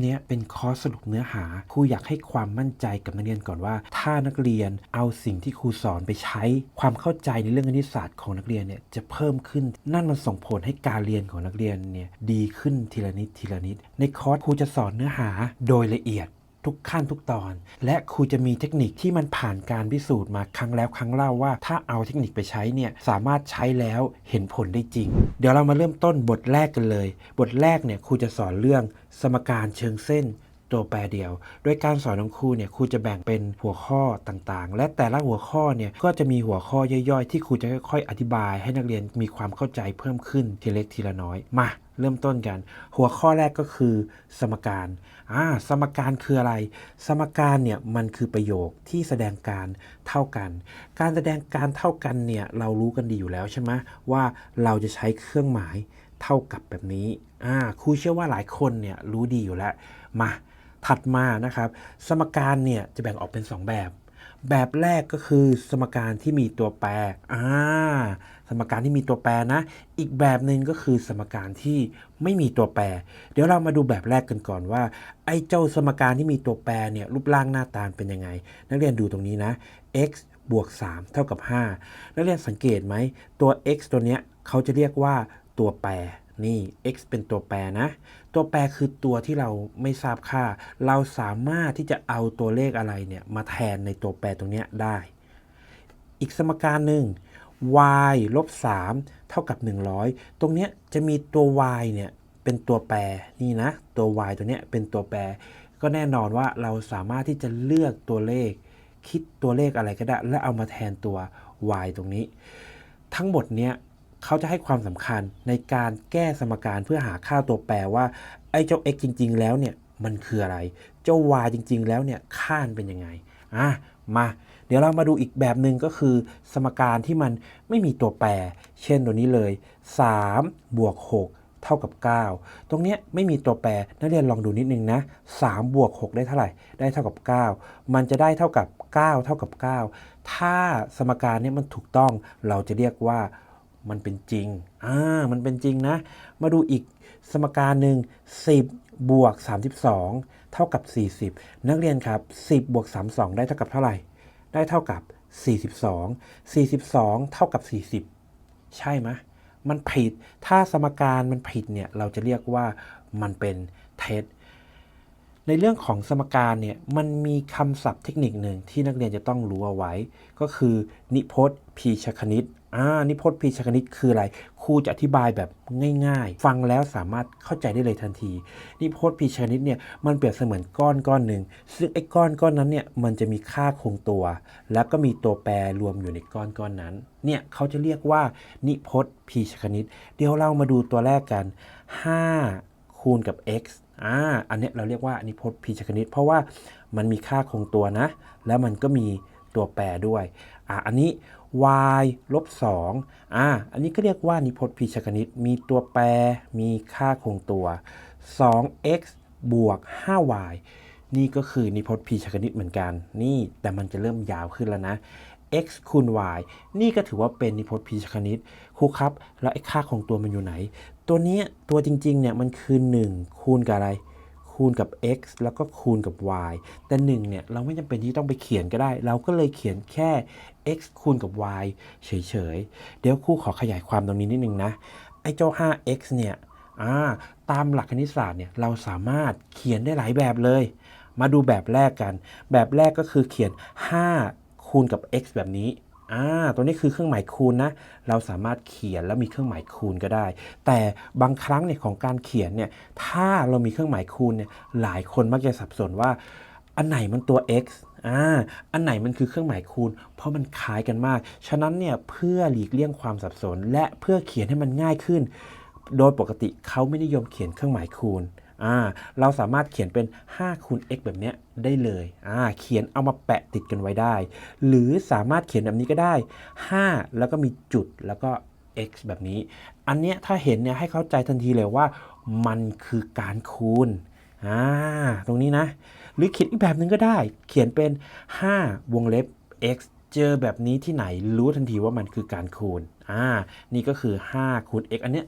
เนี้ยเป็นคอร์สสรุปเนื้อหาครูอยากให้ความมั่นใจกับนักเรียนก่อนว่า ถ้านักเรียนเอาสิ่งที่ครูสอนไปใช้ ความเข้าใจในเรื่องคณิตศาสตร์ของนักเรียนเนี่ยจะเพิ่มขึ้น นั่นมันส่งผลให้การเรียนของนักเรียนเนี่ยดีขึ้นทีละนิดทีละนิด ในคอร์สครูจะสอนเนื้อหาโดยละเอียด ทุกขั้นทุกตอน และครูจะมีเทคนิคที่มันผ่านการพิสูจน์มาครั้งแล้วครั้งเล่าว่า ถ้าเอาเทคนิคไปใช้เนี่ยสามารถใช้แล้วเห็นผลได้จริง เดี๋ยวเรามาเริ่มต้นบทแรกกันเลย บทแรกเนี่ยครูจะสอนเรื่องสมการเชิงเส้น ตัวแปรเดียว โดยการสอนของครูเนี่ยครูจะแบ่งเป็นหัวข้อต่างๆ และแต่ละหัวข้อเนี่ยก็จะมีหัวข้อย่อยๆ ที่ครูจะค่อยๆ อธิบาย ให้นักเรียนมีความเข้าใจเพิ่มขึ้นทีเล็กทีละน้อยมาเริ่มต้นกัน หัวข้อแรกก็คือ สมการอ่าสมการคืออะไร สมการเนี่ยมันคือประโยคที่แสดงการเท่ากัน การแสดงการเท่ากันเนี่ยเรารู้กันดีอยู่แล้วใช่ไหมว่าเราจะใช้เครื่องหมายเท่ากับแบบนี้อ่าครูเชื่อว่าหลายคนเนี่ยรู้ดีอยู่แล้วมา ถัดมานะครับ สมการเนี่ยจะแบ่งออกเป็น 2 แบบ แบบแรกก็คือสมการที่มีตัวแปรอ่าสมการที่มีตัวแปรนะ อีกแบบหนึ่งก็คือสมการที่ไม่มีตัวแปร เดี๋ยวเรามาดูแบบแรกกันก่อนว่า ไอ้เจ้าสมการที่มีตัวแปรเนี่ยรูปร่างหน้าตาเป็นยังไง นักเรียนดูตรงนี้นะ x บวก 3 เท่ากับ 5 นักเรียนสังเกตไหมตัว x ตัวเนี้ยเขาจะเรียกว่าตัวแปร นี่ x เป็นตัวแปรนะ ตัวแปรคือตัวที่เราไม่ทราบค่า เราสามารถที่จะเอาตัวเลขอะไรเนี่ยมาแทนในตัวแปรตรงนี้ได้ อีกสมการหนึ่ง y ลบ3เท่ากับ 100 ตรงเนี้ยจะมีตัว y เนี่ยเป็นตัวแปรนี่นะ ตัว y ตัวเนี้ยเป็นตัวแปร ก็แน่นอนว่าเราสามารถที่จะเลือกตัวเลข คิดตัวเลขอะไรก็ได้ แล้วเอามาแทนตัว y ตรงนี้ ทั้งหมดเนี้ย เขาจะให้ความสำคัญในการแก้สมการเพื่อหาค่าตัวแปรว่า ไอ้เจ้า x จริง ๆ แล้วเนี่ยมันคืออะไร เจ้า y จริง ๆ แล้วเนี่ยค่านเป็นยังไงอะมาเดี๋ยวเรามาดูอีกแบบหนึ่งก็คือ สมการที่มันไม่มีตัวแปร เช่นตัวนี้เลย 3 บวก 6 เท่ากับ 9 ตรงเนี้ยไม่มีตัวแปร นักเรียนลองดูนิดนึงนะ3บวก 6 ได้เท่าไหร่ ได้เท่ากับ 9 มันจะได้เท่ากับ 9 เท่ากับ 9 ถ้าสมการเนี้ยมันถูกต้องเราจะเรียกว่า มันเป็นจริง อ่า มันเป็นจริงนะ มาดูอีกสมการหนึ่ง10 บวก 32 เท่ากับ 40 นักเรียนครับ 10 บวก 32 ได้เท่ากับเท่าไหร่ ได้เท่ากับ 42 42 เท่ากับ 40 ใช่ไหมมันผิด ถ้าสมการมันผิดเนี่ย เราจะเรียกว่ามันเป็นเท็จ ในเรื่องของสมการเนี่ยมันมีคำศัพท์เทคนิคหนึ่งที่นักเรียนจะต้องรู้เอาไว้ ก็คือนิพจน์พีชคณิตอ่านิพจน์พีชคณิตคืออะไรครูจะอธิบายแบบง่ายๆ ฟังแล้วสามารถเข้าใจได้เลยทันที นิพจน์พีชคณิตเนี่ยมันเปรียบเสมือนก้อนก้อนหนึ่งซึ่งไอ้ก้อนก้อนนั้นเนี่ยมันจะมีค่าคงตัว แล้วก็มีตัวแปรรวมอยู่ในก้อนก้อนนั้นเนี่ยเขาจะเรียกว่านิพจน์พีชคณิต เดี๋ยวเรามาดูตัวแรกกัน 5 คูณกับ x อ่าอันนี้เราเรียกว่านิพจน์พีชคณิต เพราะว่ามันมีค่าคงตัวนะ แล้วมันก็มีตัวแปรด้วยอ่าอันนี้ y ลบ2อ่าอันนี้ก็เรียกว่านิพจน์พีชคณิต มีตัวแปร มีค่าคงตัว 2x บวก 5y นี่ก็คือนิพจน์พีชคณิตเหมือนกัน นี่แต่มันจะเริ่มยาวขึ้นแล้วนะ x คูณ y นี่ก็ถือว่าเป็นนิพจน์พีชคณิตครูครับ แล้วไอ้ค่าของตัวมันอยู่ไหน ตัวนี้ตัวจริงๆเนี่ยมันคือ 1 คูณกับอะไร คูณกับ x แล้วก็คูณกับ y แต่1เนี่ยเราไม่จำเป็นที่ต้องไปเขียนก็ได้ เราก็เลยเขียนแค่ x คูณกับ y เฉยๆ เดี๋ยวครูขอขยายความตรงนี้นิดนึงนะ ไอ้เจ้า 5x เนี่ยตามหลักคณิตศาสตร์เนี่ยเราสามารถเขียนได้หลายแบบเลย มาดูแบบแรกกัน แบบแรกก็คือเขียน 5 คูณกับ x แบบนี้อ่าตัวนี้คือเครื่องหมายคูณนะ เราสามารถเขียนแล้วมีเครื่องหมายคูณก็ได้ แต่บางครั้งเนี่ยของการเขียนเนี่ย ถ้าเรามีเครื่องหมายคูณเนี่ย หลายคนมักจะสับสนว่า อันไหนมันตัว x อ่า อันไหนมันคือเครื่องหมายคูณ เพราะมันคล้ายกันมาก ฉะนั้นเนี่ยเพื่อหลีกเลี่ยงความสับสน และเพื่อเขียนให้มันง่ายขึ้น โดยปกติเขาไม่นิยมเขียนเครื่องหมายคูณ อ่าเราสามารถเขียนเป็น5คูณ x แบบนี้ได้เลยอ่าเขียนเอามาแปะติดกันไว้ได้ หรือสามารถเขียนแบบนี้ก็ได้ 5 แล้วก็มีจุดแล้วก็ x แบบนี้ อันเนี้ยถ้าเห็นเนี่ยให้เข้าใจทันทีเลยว่า มันคือการคูณอ่าตรงนี้นะ หรือเขียนอีกแบบหนึ่งก็ได้ เขียนเป็น 5 วงเล็บ x เจอแบบนี้ที่ไหนรู้ทันทีว่ามันคือการคูณอ่านี่ก็คือ 5 คูณ x อันเนี้ย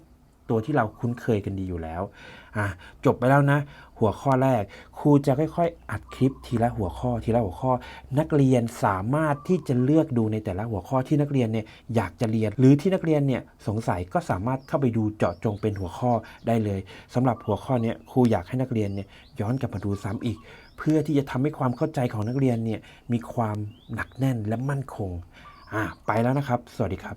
ตัวที่เราคุ้นเคยกันดีอยู่แล้วอะจบไปแล้วนะ หัวข้อแรก ครูจะค่อยๆ อัดคลิปทีละหัวข้อทีละหัวข้อ นักเรียนสามารถที่จะเลือกดูในแต่ละหัวข้อที่นักเรียนเนี่ยอยากจะเรียน หรือที่นักเรียนเนี่ยสงสัยก็สามารถเข้าไปดูเจาะจงเป็นหัวข้อได้เลยสำหรับหัวข้อเนี้ครูอยากให้นักเรียนเนี่ยย้อนกลับมาดูซ้ำอีก เพื่อที่จะทำให้ความเข้าใจของนักเรียนเนี่ยมีความหนักแน่นและมั่นคงอะไปแล้วนะครับ สวัสดีครับ